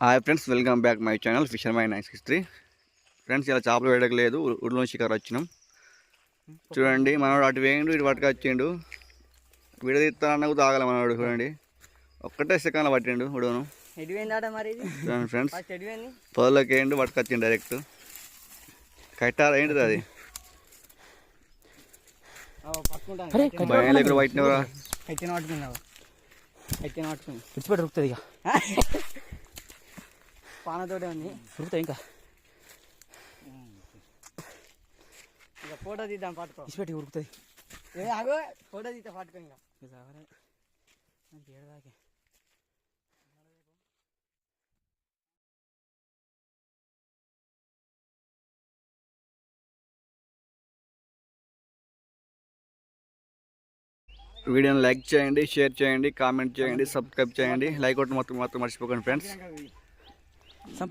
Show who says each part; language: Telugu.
Speaker 1: Hi friends welcome back my channel fisher my nine six three friends ఇలా చేపలు వేయడలేదు ఉడిలో షికారు వచ్చినాం. చూడండి మనవాడు అటు వేయండు ఇటు పట్టుకు వచ్చిండు. విడదీస్తా అన్నకు తాగల మనవాడు చూడండి. ఒక్కటే సెకండ్లో పట్టిండు ఉడవను చూడండి ఫ్రెండ్స్ పొదలోకి వేయండు పట్టుకొచ్చిండు డైరెక్ట్ కట్టారు ఏంటిది అది? భయం లేకుండా పట్టినవరా
Speaker 2: ఉరుకుతుంది ఇక.
Speaker 3: పానతోటే ఉంది.
Speaker 2: ఉరుకుతాయి ఇంకా.
Speaker 3: ఇక ఫోటో తీద్దాం పట్టుకో.
Speaker 2: విడిచిపెట్టి ఉరుకుతుంది
Speaker 3: ఏ ఆగో ఫోటో తీస్తే పట్టుకో ఇంకా.
Speaker 2: ఏడదాకే.
Speaker 1: వీడియోని లైక్ చేయండి షేర్ చేయండి కామెంట్ చేయండి సబ్స్క్రైబ్ చేయండి. లైక్ కొట్టి మొత్తం మొత్తం మర్చిపోకండి ఫ్రెండ్స్.
Speaker 2: Some